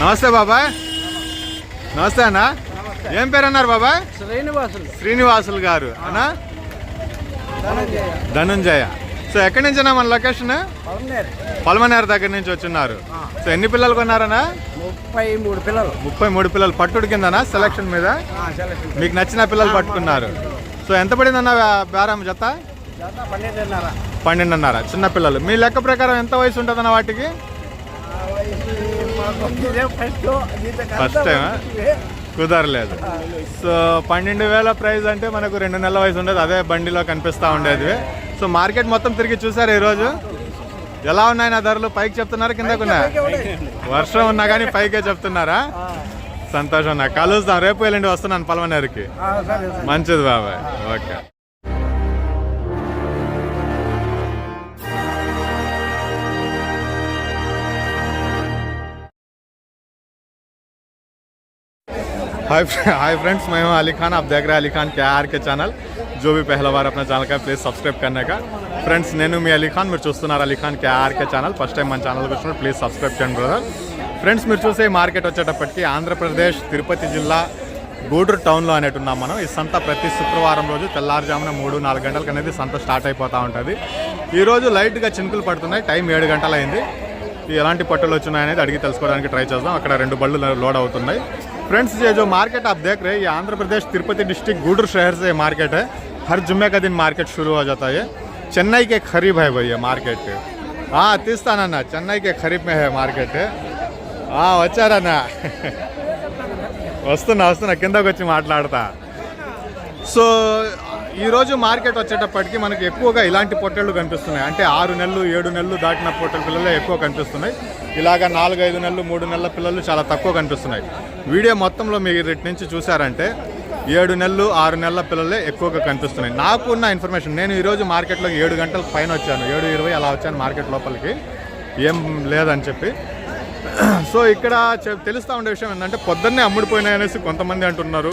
నమస్తే బాబాయ్. నమస్తే అన్న. ఏం పేరు అన్నారు బాబాయ్? శ్రీనివాసులు. శ్రీనివాసులు గారు. అన్నా? ధనుంజయ. సో ఎక్కడి నుంచి అన్నా మన లొకేషన్? పల్మనేరు. దగ్గర నుంచి వచ్చున్నారు సో ఎన్ని పిల్లలు కొన్నారన్నా? ముప్పై మూడు పిల్లలు. ముప్పై మూడు పిల్లలు పట్టుడు కిందనా సెలక్షన్ మీద? మీకు నచ్చిన పిల్లలు పట్టుకున్నారు. సో ఎంత పడిందన్న బేరం జత పన్నెండున్నర. పన్నెండున్నర. చిన్న పిల్లలు. మీ లెక్క ప్రకారం ఎంత వయసు ఉంటుందన్న వాటికి? ఫస్ట్? వయసువే. కుదరలేదు. సో పన్నెండు వేల ప్రైస్ అంటే మనకు రెండు నెలల వయసు ఉండేది. అదే బండిలో కనిపిస్తూ ఉండేది. సో మార్కెట్ మొత్తం తిరిగి చూసారు ఈరోజు? ఎలా ఉన్నాయి నా ధరలు? పైకి చెప్తున్నారు కిందకున్నా. వర్షం ఉన్నా కానీ పైకే చెప్తున్నారా? సంతోషం నాకు. కలుస్తాం రేపు ఎల్లుండి వస్తున్నాను సరే. మంచిది బాబాయ్. ఓకే. हाय हाय फ्रेंड्स मैं हूं अली खान आप देख रहे हैं अली खान के आर के ఛానల్ जो भी पहला बार अपना ఛానల్ का ప్లీజ్ సబ్స్క్రైబ్ करने का ఫ్రెండ్స్ నేను మీ అలీ ఖాన్ మీరు చూస్తున్నారు Ali Khan K RK channel first time మన ఛానల్కి వచ్చినప్పుడు ప్లీజ్ సబ్స్క్రైబ్ చేయండి బ్రదర్ ఫ్రెండ్స్ మీరు చూసే ఈ మార్కెట్ వచ్చేటప్పటికి ఆంధ్రప్రదేశ్ తిరుపతి జిల్లా గూడూరు టౌన్లో అనేటు ఉన్నాం మనం ఈ సంత ప్రతి శుక్రవారం రోజు తెల్లారుజామున మూడు నాలుగు గంటలకు అనేది సంత స్టార్ట్ అయిపోతూ ఉంటుంది ఈరోజు లైట్గా చినుకులు పడుతున్నాయి టైం ఏడు గంటలైంది ఈ ఎలాంటి పట్టులు వచ్చినాయనేది అడిగి తెలుసుకోవడానికి ట్రై చేద్దాం అక్కడ రెండు బళ్ళు లోడ్ అవుతున్నాయి फ्रेंड्स ये जो मार्केट आप देख रहे हैं ये आंध्र प्रदेश तिरुपति डिस्ट्रिक्ट गूडूर शहर से ये मार्केट है हर जुम्मे का दिन मार्केट शुरू हो जाता है ये चेन्नई के करीब है भैया मार्केट हाँ तीस्ताना चेन्नई के करीब में है मार्केट हाँ వచ్చారన్నా వస్తున్నా వస్తున్నా కిందకు వచ్చి మాట్లాడతా సో ఈరోజు మార్కెట్ వచ్చేటప్పటికి మనకి ఎక్కువగా ఇలాంటి పొట్టెళ్ళు కనిపిస్తున్నాయి. అంటే ఆరు నెలలు ఏడు నెలలు దాటిన పొట్టెల పిల్లలే ఎక్కువ కనిపిస్తున్నాయి. ఇలాగ నాలుగు ఐదు నెలలు మూడు నెలల పిల్లలు చాలా తక్కువ కనిపిస్తున్నాయి. వీడియో మొత్తంలో మీరు ఇటు నుంచి చూసారంటే ఏడు నెలలు ఆరు నెలల పిల్లలే ఎక్కువగా కనిపిస్తున్నాయి. నాకు ఉన్న ఇన్ఫర్మేషన్ నేను ఈరోజు మార్కెట్లో ఏడు గంటల పైన వచ్చాను. ఏడు ఇరవై అలా వచ్చాను మార్కెట్ లోపలికి. ఏం లేదని చెప్పి. సో ఇక్కడ తెలుస్తూ ఉండే విషయం ఏంటంటే పొద్దున్నే అమ్ముడిపోయినాయి అనేసి కొంతమంది అంటున్నారు.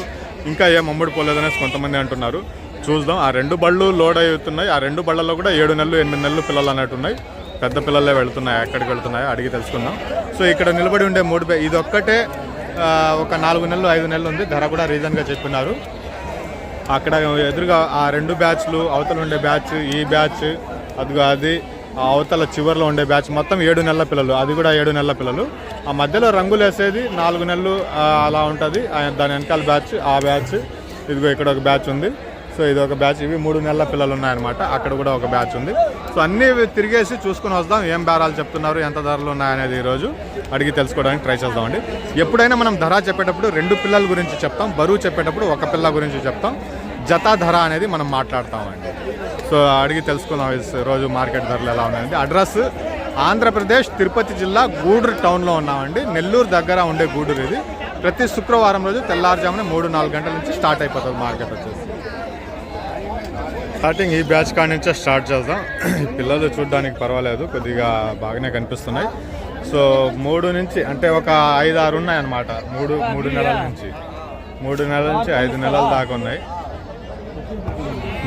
ఇంకా ఏం అమ్ముడిపోలేదు అనేసి కొంతమంది అంటున్నారు. చూద్దాం. ఆ రెండు బళ్ళు లోడ్ అవుతున్నాయి. ఆ రెండు బళ్ళల్లో కూడా ఏడు నెలలు ఎనిమిది నెలలు పిల్లలు అన్నట్టు ఉన్నాయి. పెద్ద పిల్లలే వెళ్తున్నాయి. ఎక్కడికి వెళ్తున్నాయో అడిగి తెలుసుకుందాం. సో ఇక్కడ నిలబడి ఉండే మూడు ఇది ఒక్కటే ఒక నాలుగు నెలలు ఐదు నెలలు ఉంది. ధర కూడా రీజన్గా చెప్పినారు. అక్కడ ఎదురుగా ఆ రెండు బ్యాచ్లు అవతల ఉండే బ్యాచ్ ఈ బ్యాచ్ అదిగో అది అవతల చివర్లో ఉండే బ్యాచ్ మొత్తం ఏడు నెలల పిల్లలు. అది కూడా ఏడు నెలల పిల్లలు. ఆ మధ్యలో రంగులు వేసేది నాలుగు నెలలు అలా ఉంటుంది. దాని వెనకాల బ్యాచ్ ఆ బ్యాచ్. ఇదిగో ఇక్కడ ఒక బ్యాచ్ ఉంది. సో ఇది ఒక బ్యాచ్. ఇవి మూడు నెలల పిల్లలు ఉన్నాయన్నమాట. అక్కడ కూడా ఒక బ్యాచ్ ఉంది. సో అన్నీ తిరిగేసి చూసుకుని వస్తాం. ఏం బేరాలు చెప్తున్నారు ఎంత ధరలు ఉన్నాయనేది ఈరోజు అడిగి తెలుసుకోవడానికి ట్రై చేద్దామండి ఎప్పుడైనా మనం ధర చెప్పేటప్పుడు రెండు పిల్లల గురించి చెప్తాం బరువు చెప్పేటప్పుడు ఒక పిల్ల గురించి చెప్తాం. జత ధర అనేది మనం మాట్లాడతామండి సో అడిగి తెలుసుకుందాం రోజు మార్కెట్ ధరలు ఎలా ఉన్నాయండి అడ్రస్ ఆంధ్రప్రదేశ్ తిరుపతి జిల్లా గూడూరు టౌన్లో ఉన్నామండి. నెల్లూరు దగ్గర ఉండే గూడూరు ఇది. ప్రతి శుక్రవారం రోజు తెల్లారుజామున మూడు నాలుగు గంటల నుంచి స్టార్ట్ అయిపోతుంది మార్కెట్ వచ్చేసి. స్టార్టింగ్ ఈ బ్యాచ్ కాడి నుంచే స్టార్ట్ చేద్దాం. పిల్లలు చూడడానికి పర్వాలేదు కొద్దిగా బాగానే కనిపిస్తున్నాయి. సో మూడు నుంచి అంటే ఒక ఐదు ఆరు ఉన్నాయి అన్నమాట మూడు మూడు నెలల నుంచి. మూడు నెలల నుంచి ఐదు నెలల దాకా ఉన్నాయి.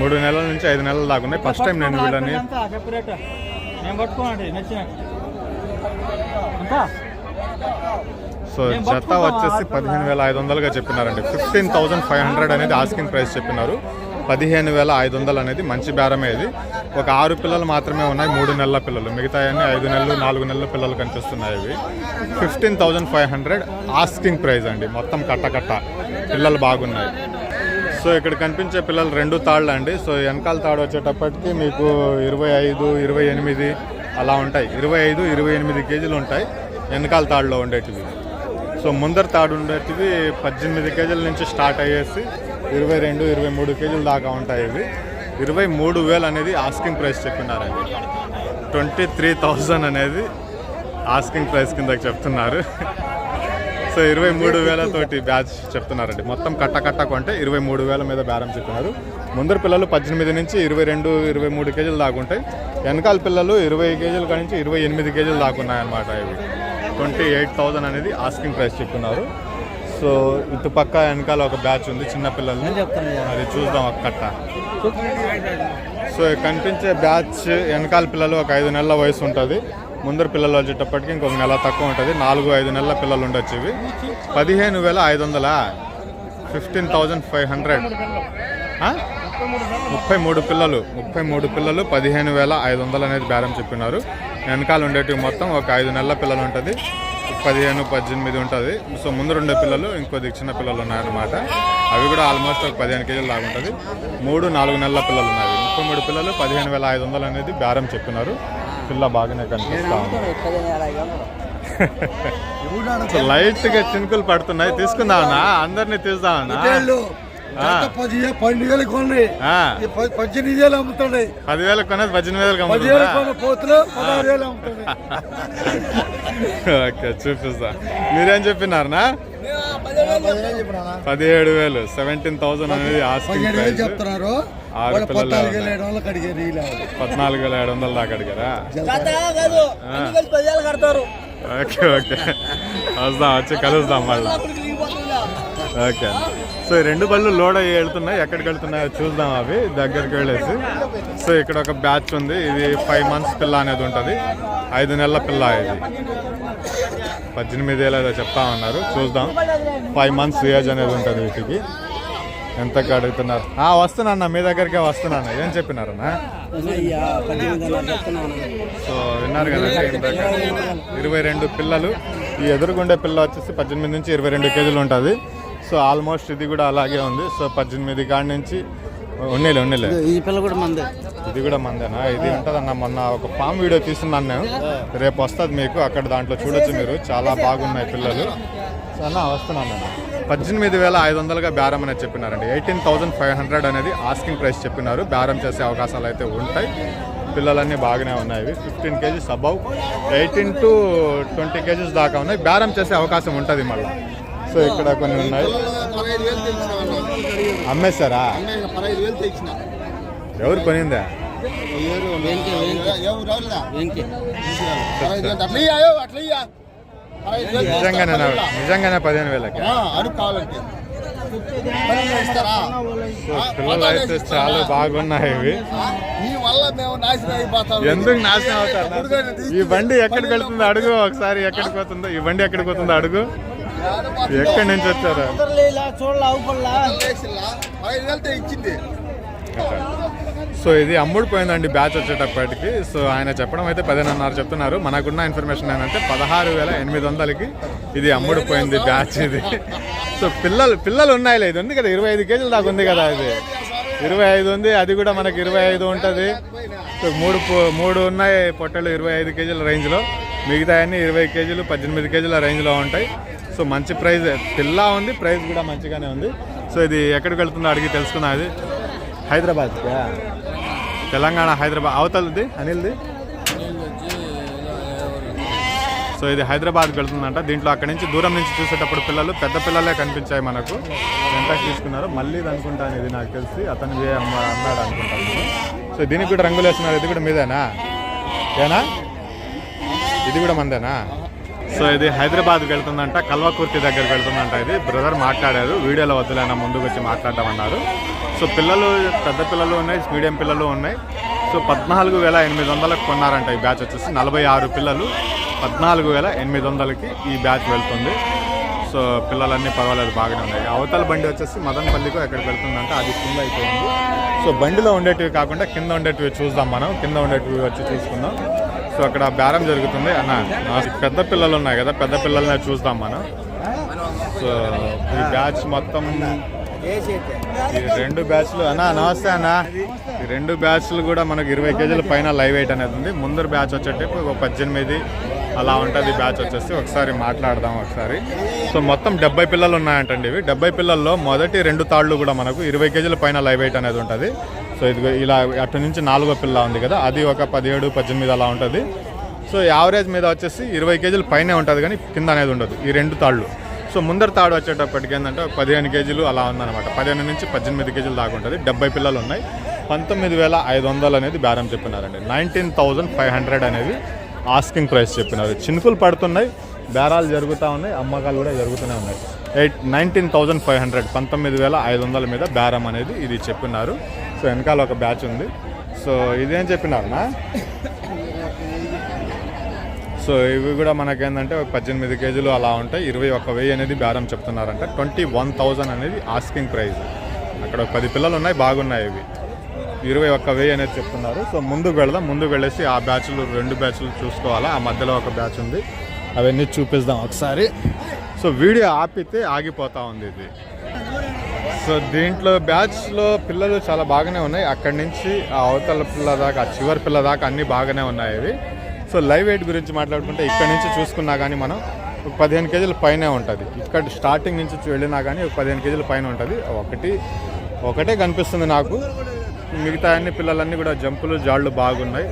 మూడు నెలల నుంచి ఐదు నెలల దాకా ఉన్నాయి. ఫస్ట్ టైం నేను వీళ్ళని సో జత వచ్చేసి పదిహేను వేల ఐదు వందలుగా చెప్పినారండి. ఫిఫ్టీన్ థౌజండ్ ఫైవ్ హండ్రెడ్ అనేది ఆస్కింగ్ ప్రైస్ చెప్పినారు. పదిహేను వేల ఐదు వందలు అనేది మంచి బేరమే ఇది. ఒక ఆరు పిల్లలు మాత్రమే ఉన్నాయి మూడు నెలల పిల్లలు. మిగతా అన్ని ఐదు నెలలు నాలుగు నెలల పిల్లలు కనిపిస్తున్నాయి ఇవి. Fifteen thousand five hundred asking price అండి. మొత్తం కట్టకట్ట. పిల్లలు బాగున్నాయి. సో ఇక్కడ కనిపించే పిల్లలు రెండు తాళ్ళు అండి. సో వెనకాల తాడు వచ్చేటప్పటికి మీకు ఇరవై ఐదు ఇరవై ఎనిమిది అలా ఉంటాయి. ఇరవై ఐదు ఇరవై ఎనిమిది కేజీలు ఉంటాయి వెనకాల తాడులో ఉండేటివి. సో ముందర తాడు ఉండేటివి పద్దెనిమిది కేజీల నుంచి స్టార్ట్ అయ్యేసి ఇరవై రెండు ఇరవై మూడు కేజీల దాకా ఉంటాయి ఇవి. ఇరవై మూడు వేలు అనేది ఆస్కింగ్ ప్రైస్ చెప్పినారండి ట్వంటీ త్రీ థౌజండ్ అనేది ఆస్కింగ్ ప్రైస్ కింద చెప్తున్నారు. సో ఇరవై మూడు వేలతోటి బ్యాచ్ చెప్తున్నారండి. మొత్తం కట్ట కట్ట కొంటే ఇరవై మూడు వేల మీద బేరం చెప్పినారు ముందర పిల్లలు పద్దెనిమిది నుంచి ఇరవై రెండు ఇరవై మూడు కేజీలు దాకుంటాయి వెనకాల పిల్లలు ఇరవై కేజీల నుంచి ఇరవై ఎనిమిది కేజీలు దాకున్నాయన్నమాట ఇవి. ట్వంటీ ఎయిట్ థౌజండ్ అనేది ఆస్కింగ్ ప్రైస్ చెప్తున్నారు. సో ఇటు పక్క వెనకాల ఒక బ్యాచ్ ఉంది చిన్న పిల్లల్ని. అది చూద్దాం ఒక కట్ట. సో కనిపించే బ్యాచ్ వెనకాల పిల్లలు ఒక ఐదు నెలల వయసు ఉంటుంది. ముందర పిల్లలు వచ్చేటప్పటికి ఇంకొక నెల తక్కువ ఉంటుంది. నాలుగు ఐదు నెలల పిల్లలు ఉండొచ్చు ఇవి. పదిహేను వేల ఐదు వందల? Fifteen thousand five hundred. ముప్పై మూడు పిల్లలు. ముప్పై మూడు పిల్లలు పదిహేను వేల ఐదు వందలు అనేది బేరం చెప్పినారు. వెనకాల ఉండేటివి మొత్తం ఒక ఐదు నెలల పిల్లలు ఉంటుంది. పదిహేను పద్దెనిమిది ఉంటుంది. సో ముందు ఉండే పిల్లలు ఇంకొద్ది చిన్న పిల్లలు ఉన్నాయన్నమాట. అవి కూడా ఆల్మోస్ట్ ఒక పదిహేను కేజీలు లాగా ఉంటుంది. మూడు నాలుగు నెలల పిల్లలు ఉన్నాయి. ముప్పై మూడు పిల్లలు పదిహేను వేల ఐదు వందలు అనేది బేరం చెప్పినారు. పిల్ల బాగానే కనిపిస్తా ఉంది. సో లైట్గా చినుకులు పడుతున్నాయి. తీసుకుందామన్నా? అందరినీ తీద్దామన్నా ఆ. పది పన్నెండు కొన్ని ఆ, పద్దెనిమిది వేలు అమ్ముతున్నాయి పదివేలు కొనేది పద్దెనిమిది వేలకు పదివేలు అమ్ముతుందా కొన్న పోతులు పదహారు వేలు అమ్ముతున్నాయి ఓకే చూపిస్తా. మీరేం చెప్పినారనా? పదిహేడు వేలు. సెవెంటీన్ థౌసండ్ అనేది చెప్తున్నారు. ఆరు వాళ్ళ పిల్లలు పద్నాలుగు వేలు ఏడు వందలు దాకా అడిగారా? Okay okay. వస్తాం వచ్చి కలుస్తాం మళ్ళీ. ఓకే. సో రెండు బళ్ళు లోడ్ అయ్యి వెళ్తున్నాయి. ఎక్కడికి వెళ్తున్నాయో చూద్దాం అవి. దగ్గరికి వెళ్ళేసి. సో ఇక్కడ ఒక బ్యాచ్ ఉంది. ఇది ఫైవ్ మంత్స్ పిల్ల అనేది ఉంటుంది. ఐదు నెలల పిల్ల ఇది. పద్దెనిమిది ఏళ్ళు ఏదో చెప్తా ఉన్నారు. చూద్దాం. ఫైవ్ మంత్స్ ఏజ్ అనేది ఉంటుంది వీటికి. ఎంత అడుగుతున్నారు ఆ, వస్తున్నాను మీ దగ్గరికే వస్తున్నాను ఏం చెప్పినారన్నా? సో విన్నారు కదా ఇరవై రెండు పిల్లలు. ఈ ఎదురుగుండే పిల్ల వచ్చేసి పద్దెనిమిది నుంచి ఇరవై రెండు కేజీలు ఉంటుంది. సో ఆల్మోస్ట్ ఇది కూడా అలాగే ఉంది. సో పద్దెనిమిది కాడి నుంచి ఉన్నీలే ఉన్నీలే. ఈ పిల్ల కూడా మంది. ఇది కూడా మందేనా? ఇది ఉంటుందన్న మొన్న ఒక ఫామ్ వీడియో తీస్తున్నాను నేను. రేపు వస్తుంది మీకు అక్కడ దాంట్లో చూడొచ్చు మీరు. చాలా బాగున్నాయి పిల్లలు. అన్న వస్తున్నాను అన్న పద్దెనిమిది వేల ఐదు వందలుగా బేరం అనేది చెప్పినారండి. ఎయిటీన్ థౌసండ్ ఫైవ్ హండ్రెడ్ అనేది ఆస్కింగ్ ప్రైస్ చెప్పినారు. బేరం చేసే అవకాశాలు అయితే ఉంటాయి. పిల్లలన్నీ బాగానే ఉన్నాయి fifteen kgs above. Eighteen to twenty kgs దాకా ఉన్నాయి. బేరం చేసే అవకాశం ఉంటుంది మళ్ళీ. సో ఇక్కడ కొన్ని ఉన్నాయి. అమ్మేశారా? ఎవరు కొనిందా? నిజంగానే నిజంగానే పదిహేను వేలకి? పిల్లలు అయితే చాలా బాగున్నాయి ఇవి. ఎందుకు నాశనం అవుతారు? ఈ బండి ఎక్కడికి వెళ్తుందో అడుగు ఒకసారి ఎక్కడికి పోతుందో. ఈ బండి ఎక్కడికి పోతుందో అడుగు. ఎక్కడి నుంచి వచ్చారు? సో ఇది అమ్ముడు పోయిందండి బ్యాచ్ వచ్చేటప్పటికి. సో ఆయన చెప్పడం అయితే పదిహేనున్నర చెప్తున్నారు. మనకున్న ఇన్ఫర్మేషన్ ఏంటంటే పదహారు వేల ఎనిమిది వందలకి ఇది అమ్ముడు పోయింది బ్యాచ్ ఇది. సో పిల్లలు పిల్లలు ఉన్నాయిలే ఇది ఉంది కదా ఇరవై ఐదు కేజీలు దాకా ఉంది కదా ఇది ఇరవై ఐదు ఉంది అది కూడా మనకి ఇరవై ఐదు ఉంటుంది. సో మూడు మూడు ఉన్నాయి పొట్టలు ఇరవై ఐదు కేజీల రేంజ్లో మిగతా అన్ని ఇరవై కేజీలు పద్దెనిమిది కేజీల రేంజ్లో ఉంటాయి. సో మంచి ప్రైజ్ పిల్ల ఉంది ప్రైజ్ కూడా మంచిగానే ఉంది. సో ఇది ఎక్కడికి వెళ్తుందో అడిగి తెలుసుకున్నా అది హైదరాబాద్ తెలంగాణ హైదరాబాద్. అవతలది అనిల్ది. సో ఇది హైదరాబాద్కి వెళ్తుందంట. దీంట్లో అక్కడి నుంచి దూరం నుంచి చూసేటప్పుడు పిల్లలు పెద్ద పిల్లలే కనిపించాయి మనకు. ఎంత తీసుకున్నారో మళ్ళీ ఇది అనుకుంటాను ఇది నాకు తెలిసి అతను అన్నాడు అనుకుంటాను సో దీనికి కూడా రంగులు వేస్తున్నారు ఇది కూడా మీదేనా? ఏనా? ఇది కూడా మందేనా? సో ఇది హైదరాబాద్కి వెళ్తుందంట కల్వకుర్తి దగ్గరికి వెళ్తుందంట ఇది. బ్రదర్ మాట్లాడారు వీడియోలో వద్దులైనా ముందుకు వచ్చి మాట్లాడమన్నారు సో పిల్లలు పెద్ద పిల్లలు ఉన్నాయి మీడియం పిల్లలు ఉన్నాయి. సో పద్నాలుగు వేల ఎనిమిది వందలకు కొన్నారంట ఈ బ్యాచ్ వచ్చేసి. నలభై ఆరు పిల్లలు పద్నాలుగు వేల ఎనిమిది వందలకి ఈ బ్యాచ్ వెళ్తుంది. సో పిల్లలన్నీ పర్వాలేదు బాగానే ఉన్నాయి. అవతల బండి వచ్చేసి మదనపల్లికి ఎక్కడికి వెళ్తుందంటే అది కింద అయిపోయింది. సో బండిలో ఉండేటివి కాకుండా కింద ఉండేటివి చూద్దాం మనం. కింద ఉండేటివి వచ్చి చూసుకుందాం. సో అక్కడ బేరం జరుగుతుంది. అన్న పెద్ద పిల్లలు ఉన్నాయి కదా పెద్ద పిల్లల్ని చూద్దాం మనం. సో ఈ బ్యాచ్ మొత్తం ఈ రెండు బ్యాచ్లు అన్న నమస్తే అన్న. ఈ రెండు బ్యాచ్లు కూడా మనకు ఇరవై కేజీల పైన లైవ్ వెయిట్ అనేది ఉంది. ముందర బ్యాచ్ వచ్చేటప్పుడు ఒక పద్దెనిమిది అలా ఉంటుంది బ్యాచ్ వచ్చేసి. ఒకసారి మాట్లాడదాం ఒకసారి. సో మొత్తం డెబ్బై పిల్లలు ఉన్నాయంటండి ఇవి. డెబ్బై పిల్లల్లో మొదటి రెండు తాళ్ళు కూడా మనకు ఇరవై కేజీల పైన లైవ్ వెయిట్ అనేది ఉంటుంది. సో ఇది ఇలా అటు నుంచి నాలుగో పిల్ల ఉంది కదా అది ఒక పదిహేడు పద్దెనిమిది అలా ఉంటుంది. సో యావరేజ్ మీద వచ్చేసి ఇరవై కేజీలు పైనే ఉంటుంది కానీ కింద అనేది ఉండదు ఈ రెండు తాళ్ళు. సో ముందర తాడు వచ్చేటప్పటికి ఏంటంటే పదిహేను కేజీలు అలా ఉందన్నమాట. పదిహేను నుంచి పద్దెనిమిది కేజీలు దాకా ఉంటుంది డెబ్బై పిల్లలు ఉన్నాయి. పంతొమ్మిది వేల ఐదు వందలు అనేది బేరం చెప్పినారండి. నైన్టీన్ థౌజండ్ ఫైవ్ హండ్రెడ్ అనేది ఆస్కింగ్ ప్రైస్ చెప్పినారు. చినుకులు పడుతున్నాయి బేరాలు జరుగుతూ ఉన్నాయి అమ్మకాలు కూడా జరుగుతూనే ఉన్నాయి. Eight nineteen thousand five hundred పంతొమ్మిది వేల ఐదు వందల మీద బేరం అనేది ఇది చెప్పినారు. సో వెనకాల ఒక బ్యాచ్ ఉంది. సో ఇదేం చెప్పినారనా? సో ఇవి కూడా మనకేంటంటే ఒక పద్దెనిమిది కేజీలు అలా ఉంటాయి. ఇరవై ఒక వెయ్యి అనేది బేరం చెప్తున్నారంట. ట్వంటీ వన్ థౌజండ్ అనేది ఆస్కింగ్ ప్రైస్ అక్కడ ఒక పది పిల్లలు ఉన్నాయి బాగున్నాయి ఇవి. ఇరవై ఒక్క వెయ్యి అనేది చెప్తున్నారు. సో ముందుకు వెళదాం. ముందుకు వెళ్ళేసి ఆ బ్యాచ్లు రెండు బ్యాచ్లు చూసుకోవాలా. ఆ మధ్యలో ఒక బ్యాచ్ ఉంది. అవన్నీ చూపిద్దాం ఒకసారి. సో వీడియో ఆపితే ఆగిపోతా ఉంది ఇది. సో దీంట్లో బ్యాచ్లో పిల్లలు చాలా బాగానే ఉన్నాయి. అక్కడి నుంచి ఆ అవతల పిల్ల దాకా ఆ చివరి పిల్ల దాకా అన్నీ బాగానే ఉన్నాయి ఇవి. సో లైవ్ వెయిట్ గురించి మాట్లాడుకుంటే ఇక్కడ నుంచి చూసుకున్నా కానీ మనం ఒక పదిహేను కేజీల పైనే ఉంటుంది. ఇక్కడ స్టార్టింగ్ నుంచి వెళ్ళినా కానీ ఒక పదిహేను కేజీల పైన ఉంటుంది. ఒకటి ఒకటే కనిపిస్తుంది నాకు. మిగతా అన్ని పిల్లలన్నీ కూడా జంపులు జాళ్ళు బాగున్నాయి.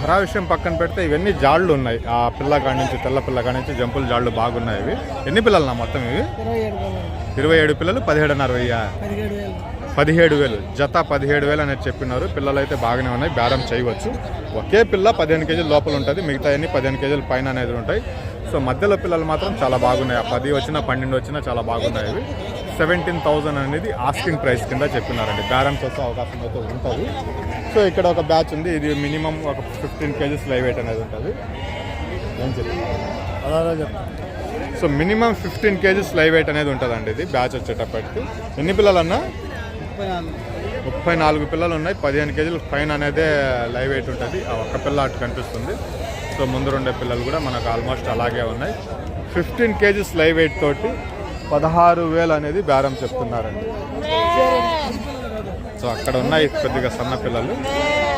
ధర విషయం పక్కన పెడితే ఇవన్నీ జాళ్ళు ఉన్నాయి. ఆ పిల్ల కాడి నుంచి తెల్ల పిల్ల కాడి నుంచి జంపులు జాళ్ళు బాగున్నాయి ఇవి. ఎన్ని పిల్లలు నా మొత్తం ఇవి? ఇరవై ఏడు పిల్లలు. పదిహేడున్నర వెయ్యి? పదిహేడు వేలు. పదిహేడు వేలు. జత పదిహేడు వేలు అనేది చెప్పినారు. పిల్లలు అయితే బాగానే ఉన్నాయి. బేరం చేయవచ్చు. ఒకే పిల్ల పదిహేను కేజీల లోపల ఉంటుంది. మిగతా అన్ని పదిహేను కేజీల పైన అనేది ఉంటాయి. సో మధ్యలో పిల్లలు మాత్రం చాలా బాగున్నాయి. ఆ పది వచ్చినా పన్నెండు వచ్చినా చాలా బాగున్నాయి ఇవి. సెవెంటీన్ థౌజండ్ అనేది ఆస్కింగ్ ప్రైస్ కింద చెప్పినారండి. బేరం చేసే అవకాశం అయితే ఉంటుంది. సో ఇక్కడ ఒక బ్యాచ్ ఉంది. ఇది మినిమం ఒక ఫిఫ్టీన్ కేజీస్ లైవ్ వెయిట్ అనేది ఉంటుంది. ఏం చెప్తాను so minimum fifteen kgs live weight అనేది ఉంటుందండి ఇది బ్యాచ్ వచ్చేటప్పటికి. ఎన్ని పిల్లలన్నా? ముప్పై నాలుగు ముప్పై నాలుగు పిల్లలు ఉన్నాయి. పదిహేను కేజీలు పైన అనేదే లైవ్ వెయిట్ ఉంటుంది. ఆ ఒక్క పిల్ల అటు కనిపిస్తుంది. సో ముందు ఉండే పిల్లలు కూడా మనకు ఆల్మోస్ట్ అలాగే ఉన్నాయి. ఫిఫ్టీన్ కేజీస్ లైవ్ వెయిట్ తోటి పదహారు వేలు అనేది బేరం చెప్తున్నారండి. సో అక్కడ ఉన్నాయి కొద్దిగా సన్న పిల్లలు.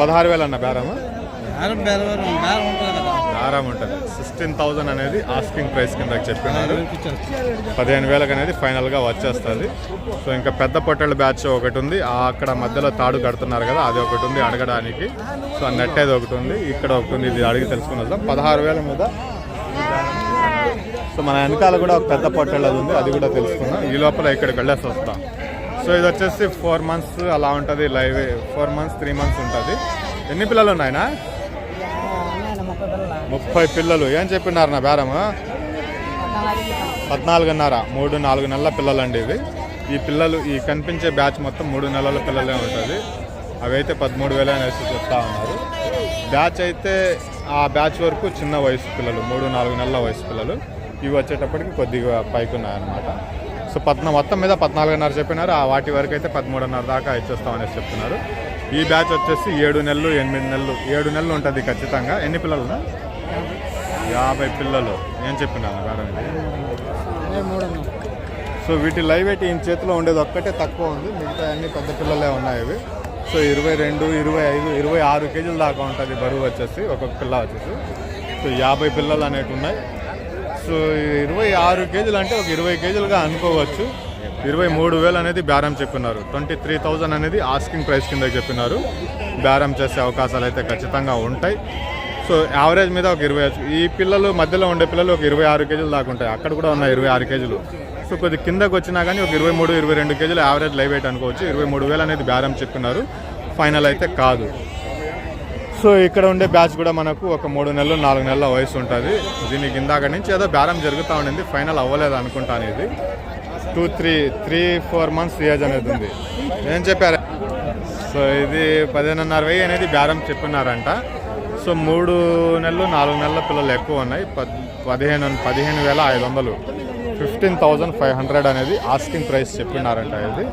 పదహారు వేలు అన్న బేరము? బేరం బేరం బేరం ఉంటుంది సిక్స్టీన్ థౌజండ్ అనేది ఆస్కింగ్ ప్రైస్ కింద చెప్పినారు. పదిహేను వేలకు అనేది ఫైనల్గా వచ్చేస్తుంది. సో ఇంకా పెద్ద పొట్టెల బ్యాచ్ ఒకటి ఉంది. ఆ అక్కడ మధ్యలో తాడు కడుతున్నారు కదా అది ఒకటి ఉంది అడగడానికి. సో నెట్టేది ఒకటి ఉంది ఇక్కడ ఒకటి ఉంది ఇది అడిగి తెలుసుకుని వద్దాం. పదహారు వేల మీద. సో మన వెనకాల కూడా ఒక పెద్ద పొట్టెళ్ళది ఉంది అది కూడా తెలుసుకుందాం. ఈ లోపల ఇక్కడికి వెళ్ళేసి వస్తాం. సో ఇది వచ్చేసి ఫోర్ మంత్స్ అలా ఉంటుంది live four months three months ఉంటుంది. ఎన్ని పిల్లలు ఉన్నాయినా? ముప్పై పిల్లలు. ఏం చెప్పినారు నా బేరము పద్నాలుగున్నర మూడు నాలుగు నెలల పిల్లలు అండి ఇవి. ఈ పిల్లలు ఈ కనిపించే బ్యాచ్ మొత్తం మూడు నెలల పిల్లలే ఉంటుంది. అవి అయితే పదమూడు వేలు అనేసి చెప్తా ఉన్నారు. బ్యాచ్ అయితే ఆ బ్యాచ్ వరకు చిన్న వయసు పిల్లలు మూడు నాలుగు నెలల వయసు పిల్లలు. ఇవి వచ్చేటప్పటికి కొద్దిగా పైకి ఉన్నాయన్నమాట. సో పద్నా మొత్తం మీద పద్నాలుగున్నర చెప్పినారు. ఆ వాటి వరకు అయితే పదమూడున్నర దాకా ఇచ్చేస్తామనేసి చెప్తున్నారు. ఈ బ్యాచ్ వచ్చేసి ఏడు నెలలు ఎనిమిది నెలలు ఏడు నెలలు ఉంటుంది ఖచ్చితంగా. ఎన్ని పిల్లలు యాభై పిల్లలు. ఏం చెప్పినాను మేడం ఇది? సో వీటి లైవ్ వెయిట్ ఈయన చేతిలో ఉండేది ఒక్కటే తక్కువ ఉంది. మిగతా అన్ని పెద్ద పిల్లలే ఉన్నాయి ఇవి. సో ఇరవై రెండు ఇరవై ఐదు ఇరవై ఆరు కేజీల దాకా ఉంటుంది బరువు వచ్చేసి ఒక్కొక్క పిల్ల వచ్చేసి. సో యాభై పిల్లలు అనేవి ఉన్నాయి సో ఇరవై ఆరు కేజీలు అంటే ఒక ఇరవై కేజీలుగా అనుకోవచ్చు. ఇరవై మూడు వేలు అనేది బేరం చెప్పినారు ట్వంటీ త్రీ థౌజండ్ అనేది ఆస్కింగ్ ప్రైస్ కింద చెప్పినారు బేరం చేసే అవకాశాలు అయితే ఖచ్చితంగా ఉంటాయి. సో యావరేజ్ మీద ఒక ఇరవై ఈ పిల్లలు మధ్యలో ఉండే పిల్లలు ఒక ఇరవై ఆరు కేజీలు దాకా ఉంటాయి. అక్కడ కూడా ఉన్నాయి ఇరవై ఆరు కేజీలు. సో కొద్ది కిందకు వచ్చినా కానీ ఒక ఇరవై మూడు ఇరవై రెండు కేజీలు యావరేజ్ లైవ్ వెయిట్ అనుకోవచ్చు. ఇరవై మూడు వేలు అనేది బేరం చెప్పినారు ఫైనల్ అయితే కాదు. సో ఇక్కడ ఉండే బ్యాచ్ కూడా మనకు ఒక మూడు నెలలు నాలుగు నెలల వయసు ఉంటుంది. దీనికి ఇందాక నుంచి ఏదో బేరం జరుగుతూ ఉండింది ఫైనల్ అవ్వలేదు అనుకుంటాను ఇది two three three four months age అనేది ఉంది. ఏం చెప్పారు? సో ఇది పదిహేనున్నర వెయ్యి అనేది బేరం చెప్పినారంట. సో మూడు నెలలు నాలుగు నెలల పిల్లలు ఎక్కువ ఉన్నాయి. పద్ పదిహేను పదిహేను వేల ఐదు వందలు. ఫిఫ్టీన్ థౌజండ్ ఫైవ్ హండ్రెడ్ అనేది ఆస్కింగ్ ప్రైస్ చెప్పినారంట ఇది.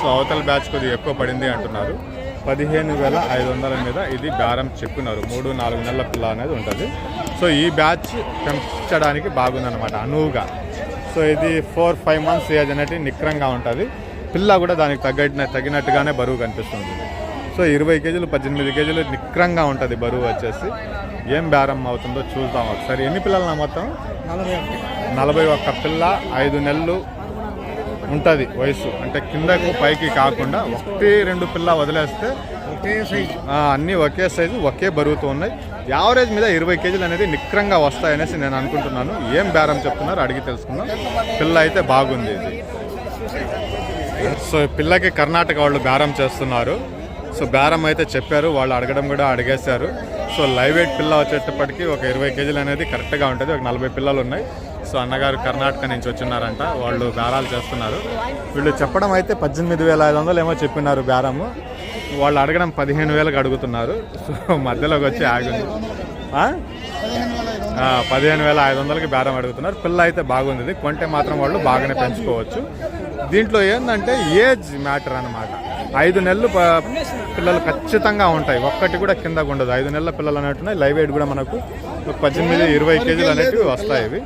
సో అవతల బ్యాచ్ కొద్దిగా ఎక్కువ పడింది అంటున్నారు. పదిహేను వేల ఐదు వందల మీద ఇది బేరం చెప్పినారు. మూడు నాలుగు నెలల పిల్ల అనేది ఉంటుంది. సో ఈ బ్యాచ్ పెంచడానికి బాగుందన్నమాట అనువుగా. సో ఇది ఫోర్ ఫైవ్ మంత్స్ ఏజ్ అనేది నిక్రంగా ఉంటుంది. పిల్ల కూడా దానికి తగ్గట్టు తగినట్టుగానే బరువు కనిపిస్తుంది. సో ఇరవై కేజీలు పద్దెనిమిది కేజీలు నిక్రంగా ఉంటుంది బరువు వచ్చేసి. ఏం బేరం అవుతుందో చూద్దాం ఒకసారి. ఎన్ని పిల్లలు నా మొత్తం? నలభై ఒక్క పిల్ల ఐదు నెలలు ఉంటుంది వయసు అంటే కిందకు పైకి కాకుండా ఒకటి రెండు పిల్ల వదిలేస్తే ఒకే సైజు అన్నీ ఒకే సైజు ఒకే బరువుతో ఉన్నాయి. యావరేజ్ మీద ఇరవై కేజీలు అనేది నిక్రంగా వస్తాయనేసి నేను అనుకుంటున్నాను. ఏం బేరం చెప్తున్నారు అడిగి తెలుసుకుందాం. పిల్ల అయితే బాగుంది ఇది. సో పిల్లకి కర్ణాటక వాళ్ళు బేరం చేస్తున్నారు. సో బేరం అయితే చెప్పారు వాళ్ళు అడగడం కూడా అడిగేశారు. సో లైవ్ వెయిట్ పిల్ల వచ్చేటప్పటికి ఒక ఇరవై కేజీలు అనేది కరెక్ట్గా ఉంటుంది. ఒక నలభై పిల్లలు ఉన్నాయి. సో అన్నగారు కర్ణాటక నుంచి వచ్చినారంట. వాళ్ళు బేరాలు చేస్తున్నారు. వీళ్ళు చెప్పడం అయితే పద్దెనిమిది వేల ఐదు వందలు ఏమో చెప్పినారు బేరము. వాళ్ళు అడగడం పదిహేను వేలకు అడుగుతున్నారు. సో మధ్యలోకి వచ్చి ఆగింది. పదిహేను వేల ఐదు వందలకి బేరం అడుగుతున్నారు. పిల్ల అయితే బాగుంది. కొంటే మాత్రం వాళ్ళు బాగానే పెంచుకోవచ్చు. దీంట్లో ఏంటంటే ఏజ్ మ్యాటర్ అన్నమాట. ఐదు నెలలు పిల్లలు ఖచ్చితంగా ఉంటాయి. ఒక్కటి కూడా కిందకు ఉండదు ఐదు నెలల పిల్లలు అన్నట్టున్నాయి లైవ్ వెయిట్ కూడా మనకు ఒక పద్దెనిమిది ఇరవై కేజీలు అనేటివి వస్తాయి ఇవి.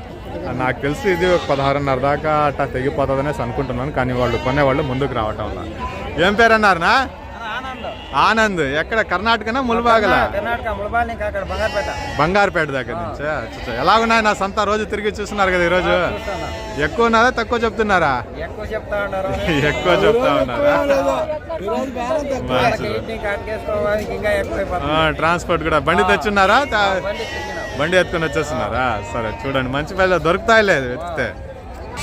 నాకు తెలిసి ఇది ఒక పదహారున్నర దాకా అట్టా తెగిపోతుంది అనేసి అనుకుంటున్నాను. కానీ వాళ్ళు కొనేవాళ్ళు ముందుకు రావటం వల్ల. ఏం పేరు అన్నారనా ఆనంద్. ఎక్కడ? కర్ణాటకనా ముల్బాగల కర్ణాటక ములబాల్ ఇంకా అక్కడ బంగారుపేట. బంగారుపేట దగ్గర నుంచి. ఎలా ఉన్నాయి నా సంత? రోజు తిరిగి చూస్తున్నారు కదా ఈరోజు. ఎక్కువ ఉన్నదా తక్కువ చెప్తున్నారా? ఎక్కువ చెప్తా ఉన్నారు? ఎక్కువ చెప్తా ట్రాన్స్పోర్ట్ కూడా. బండి తెచ్చున్నారా? బండి ఎత్తుకొని వచ్చేస్తున్నారా? సరే చూడండి. మంచి పిల్లలు దొరుకుతాయిలే వెతికితే.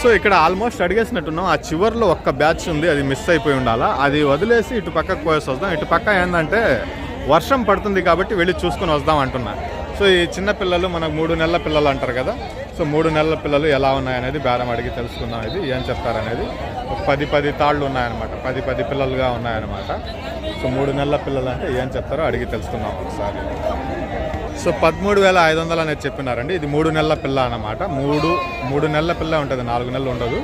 సో ఇక్కడ ఆల్మోస్ట్ అడిగేసినట్టున్నాం ఆ చివర్లో ఒక్క బ్యాచ్ ఉంది అది మిస్ అయిపోయి ఉండాలా? అది వదిలేసి ఇటు పక్కకు పోయేసి వద్దాం. ఇటు పక్క ఏంటంటే వర్షం పడుతుంది కాబట్టి వెళ్ళి చూసుకొని వద్దాం అంటున్నా. సో ఈ చిన్న పిల్లలు మనకు మూడు నెలల పిల్లలు అంటారు కదా సో మూడు నెలల పిల్లలు ఎలా ఉన్నాయనేది బేరం అడిగి తెలుసుకుందాం ఇది ఏం చెప్తారనేది. ఒక పది పది తాళ్ళు ఉన్నాయన్నమాట పది పది పిల్లలుగా ఉన్నాయన్నమాట. సో మూడు నెలల పిల్లలు అంటే ఏం చెప్తారో అడిగి తెలుసుకుందాం ఒకసారి. సో పదమూడు వేల ఐదు వందలు అనేది చెప్పినారండి. ఇది మూడు నెలల పిల్ల అనమాట మూడు మూడు నెలల పిల్ల ఉంటుంది నాలుగు నెలలు ఉండదు.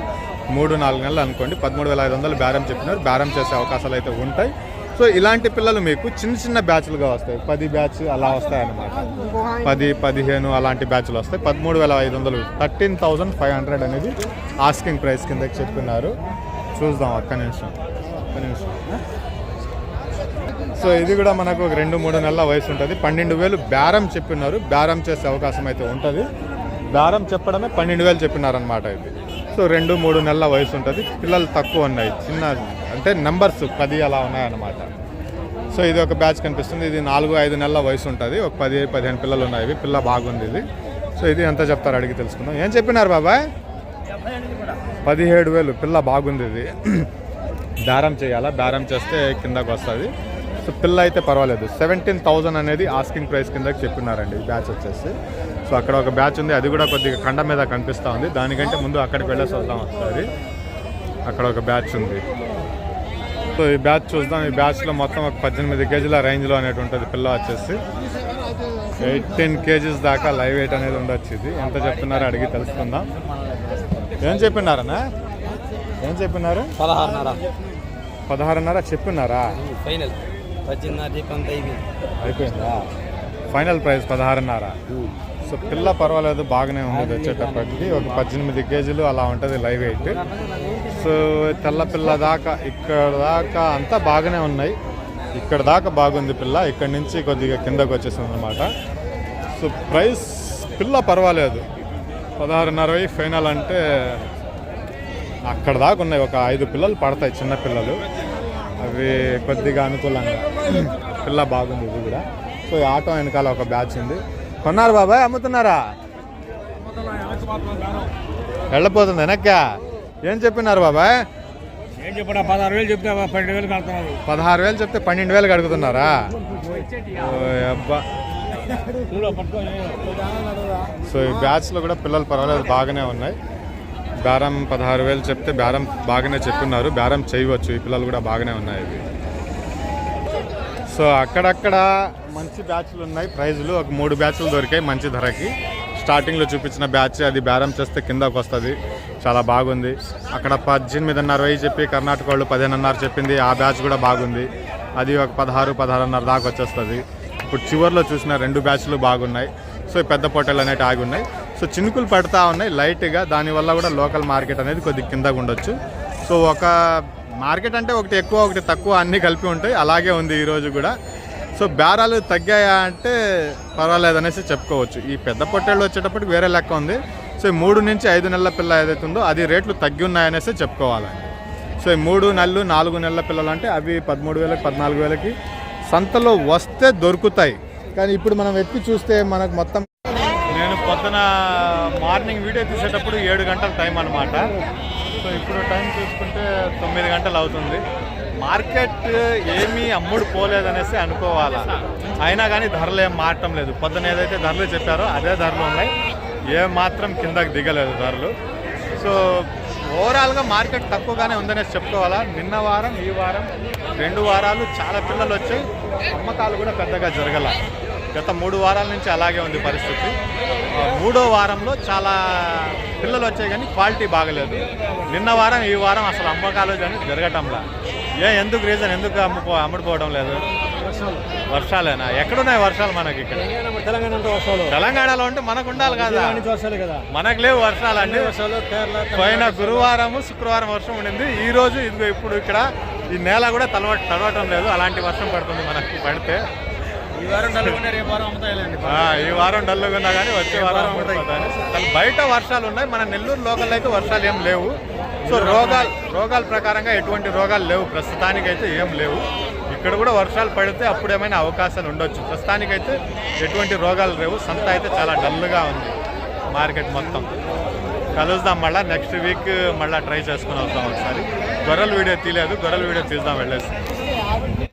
మూడు నాలుగు నెలలు అనుకోండి పదమూడు వేల ఐదు వందలు బేరం చెప్పినారు. బేరం చేసే అవకాశాలు అయితే ఉంటాయి. సో ఇలాంటి పిల్లలు మీకు చిన్న చిన్న బ్యాచ్లుగా వస్తాయి. పది బ్యాచ్ అలా వస్తాయి అనమాట పది పదిహేను అలాంటి బ్యాచ్లు వస్తాయి. పదమూడు వేల ఐదు వందలు థర్టీన్ థౌజండ్ ఫైవ్ హండ్రెడ్ అనేది ఆస్కింగ్ ప్రైస్ కిందకి చెప్పినారు. చూద్దాం ఒక్క నిమిషం ఒక్క నిమిషం. సో ఇది కూడా మనకు ఒక రెండు మూడు నెలల వయసు ఉంటుంది. పన్నెండు వేలు బేరం చెప్పినారు. బేరం చేసే అవకాశం అయితే ఉంటుంది. బేరం చెప్పడమే పన్నెండు వేలు చెప్పినారనమాట ఇది. సో రెండు మూడు నెలల వయసు ఉంటుంది. పిల్లలు తక్కువ ఉన్నాయి. చిన్న అంటే నెంబర్స్ పది అలా ఉన్నాయన్నమాట. సో ఇది ఒక బ్యాచ్ కనిపిస్తుంది. ఇది నాలుగు ఐదు నెలల వయసు ఉంటుంది. ఒక పది పదిహేను పిల్లలు ఉన్నాయి. ఇవి పిల్ల బాగుంది ఇది. సో ఇది ఎంత చెప్తారు అడిగి తెలుసుకుందాం. ఏం చెప్పినారు బాబాయ్? పదిహేడు వేలు. పిల్ల బాగుంది ఇది. బేరం చేయాలా? బేరం చేస్తే కిందకు వస్తుంది. సో పిల్ల అయితే పర్వాలేదు. సెవెంటీన్ థౌజండ్ అనేది ఆస్కింగ్ ప్రైస్ కిందకి చెప్పినారండి ఈ బ్యాచ్ వచ్చేసి. సో అక్కడ ఒక బ్యాచ్ ఉంది. అది కూడా కొద్దిగా కండ మీద కనిపిస్తూ ఉంది. దానికంటే ముందు అక్కడికి వెళ్ళేసి వద్దాం ఒకసారి. అక్కడ ఒక బ్యాచ్ ఉంది. సో ఈ బ్యాచ్ చూద్దాం. ఈ బ్యాచ్లో మొత్తం ఒక పద్దెనిమిది కేజీల రేంజ్లో అనేది ఉంటుంది పిల్ల వచ్చేసి. ఎయిటీన్ కేజీస్ దాకా లైవ్ వెయిట్ అనేది ఉండొచ్చు ఇది. ఎంత చెప్తున్నారో అడిగి తెలుసుకుందాం. ఏం చెప్పినారనా ఏం చెప్పినారు? పదహారున్నర. పదహారున్నర చెప్పినారా? ఫైనల్. పద్దెనిమిది అంతా అయిపోయింది. Final price పదహారున్నర. సో పిల్ల పర్వాలేదు బాగానే ఉంది వచ్చేటప్పటికి. ఒక పద్దెనిమిది కేజీలు అలా ఉంటుంది లైవ్ వెయిట్ సో తెల్ల పిల్ల దాకా ఇక్కడ దాకా అంతా బాగానే ఉన్నాయి. ఇక్కడ దాకా బాగుంది పిల్ల ఇక్కడ నుంచి కొద్దిగా కిందకు వచ్చేసింది అనమాట సో ప్రైస్ పిల్ల పర్వాలేదు. పదహారున్నర ఫైనల్ అంటే అక్కడ దాకా ఉన్నాయి. ఒక ఐదు పిల్లలు పడతాయి చిన్న పిల్లలు. అవి కొద్దిగా అనుకూలంగా. పిల్ల బాగుంది ఇది కూడా. సో ఈ ఆటో వెనకాల ఒక బ్యాచ్ ఉంది. కొన్నారు బాబాయ్ అమ్ముతున్నారా? వెళ్ళిపోతుంది వెనక్క. ఏం చెప్పినారు బాబాయ్? ఏం చెప్పడా? పదహారు వేలు చెప్తే పన్నెండు వేలు కడుతున్నారు. పదహారు వేలు చెప్తే పన్నెండు వేలు అడుగుతున్నారా ఓ అబ్బా. సో ఈ బ్యాచ్లో కూడా పిల్లలు పర్వాలేదు బాగానే ఉన్నాయి. బేరం పదహారు వేలు చెప్తే బేరం బాగానే చెప్పున్నారు బేరం చేయవచ్చు. ఈ పిల్లలు కూడా బాగానే ఉన్నాయి ఇవి. సో అక్కడక్కడ మంచి బ్యాచ్లు ఉన్నాయి. ప్రైజులు ఒక మూడు బ్యాచ్లు దొరికాయి మంచి ధరకి. స్టార్టింగ్లో చూపించిన బ్యాచ్ అది బేరం చేస్తే కిందకు వస్తుంది. చాలా బాగుంది. అక్కడ పద్దెనిమిదిన్నర వెయ్యి చెప్పి కర్ణాటక వాళ్ళు పదిహేనున్నర చెప్పింది. ఆ బ్యాచ్ కూడా బాగుంది. అది ఒక పదహారు పదహారున్నర దాకా వచ్చేస్తుంది. ఇప్పుడు చివర్లో చూసిన రెండు బ్యాచ్లు బాగున్నాయి. సో పెద్ద పొట్టెలు అనేవి ఆగి ఉన్నాయి. సో చినుకులు పడతా ఉన్నాయి లైట్గా. దానివల్ల కూడా లోకల్ మార్కెట్ అనేది కొద్దిగా కిందకు ఉండొచ్చు. సో ఒక మార్కెట్ అంటే ఒకటి ఎక్కువ ఒకటి తక్కువ అన్నీ కలిపి ఉంటాయి. అలాగే ఉంది ఈరోజు కూడా. సో బేరాలు తగ్గాయా అంటే పర్వాలేదనేసి చెప్పుకోవచ్చు. ఈ పెద్ద పొట్టేళ్ళు వచ్చేటప్పటికి వేరే లెక్క ఉంది. సో మూడు నుంచి ఐదు నెలల పిల్ల ఏదైతే ఉందో అది రేట్లు తగ్గి ఉన్నాయనేసి చెప్పుకోవాలండి సో ఈ మూడు నెలలు నాలుగు నెలల పిల్లలు అంటే అవి పదమూడు వేలకి పద్నాలుగు వేలకి సంతలో వస్తే దొరుకుతాయి. కానీ ఇప్పుడు మనం ఎత్తి చూస్తే మనకు మొత్తం పొద్దున మార్నింగ్ వీడియో తీసేటప్పుడు ఏడు గంటల టైం అనమాట సో ఇప్పుడు టైం చూసుకుంటే తొమ్మిది గంటలు అవుతుంది. మార్కెట్ ఏమీ అమ్ముడు పోలేదనేసి అనుకోవాలా? అయినా కానీ ధరలు ఏం మారటం లేదు. పొద్దున ఏదైతే ధరలు చెప్పారో అదే ధరలు ఉన్నాయి. ఏ మాత్రం కిందకి దిగలేదు ధరలు. సో ఓవరాల్గా మార్కెట్ తక్కువగానే ఉందనేసి చెప్పుకోవాలా? నిన్న వారం ఈ వారం రెండు వారాలు చాలా పిల్లలు వచ్చాయి. అమ్మకాలు కూడా పెద్దగా జరగల. గత మూడు వారాల నుంచి అలాగే ఉంది పరిస్థితి. మూడో వారంలో చాలా పిల్లలు వచ్చాయి కానీ క్వాలిటీ బాగలేదు. నిన్న వారం ఈ వారం అసలు అమ్మకాలు కానీ జరగటంలా. ఏ ఎందుకు రీజన్? ఎందుకు అమ్ముకో అమ్ముడుపోవడం లేదు? వర్షాలేనా? ఎక్కడున్నాయి వర్షాలు మనకి ఇక్కడ? తెలంగాణ వర్షాలు తెలంగాణలో ఉంటే మనకు ఉండాలి కదా. వర్షాలు కదా మనకు లేవు వర్షాలు అండి వర్షాలు పోయిన గురువారం శుక్రవారం వర్షం ఉండింది. ఈ రోజు ఇదిగో ఇప్పుడు ఇక్కడ ఈ నేల కూడా తలవ తడవటం లేదు. అలాంటి వర్షం పడుతుంది మనకి పడితే. ఈ వారం డల్లుకుంటే రేపు వారం అమ్ముతాయిలేండి ఆ, ఈ వారం డల్లుగా ఉన్నా కానీ వచ్చే వారం అమ్ముడుపోతాయని. కానీ బయట వర్షాలు ఉన్నాయి మన నెల్లూరు లోకల్ అయితే వర్షాలు ఏం లేవు. సో రోగాలు రోగాల ప్రకారంగా ఎటువంటి రోగాలు లేవు. ప్రస్తుతానికైతే ఏం లేవు. ఇక్కడ కూడా వర్షాలు పడితే అప్పుడు ఏమైనా అవకాశాలు ఉండొచ్చు. ప్రస్తుతానికైతే ఎటువంటి రోగాలు లేవు. సంత అయితే చాలా డల్గా ఉంది మార్కెట్ మొత్తం. కలుద్దాం మళ్ళీ. నెక్స్ట్ వీక్ మళ్ళీ ట్రై చేసుకుని వద్దాం ఒకసారి. గొర్రెల వీడియో తీయలేదు గొర్రెల వీడియో తీద్దాం వెళ్ళేసి.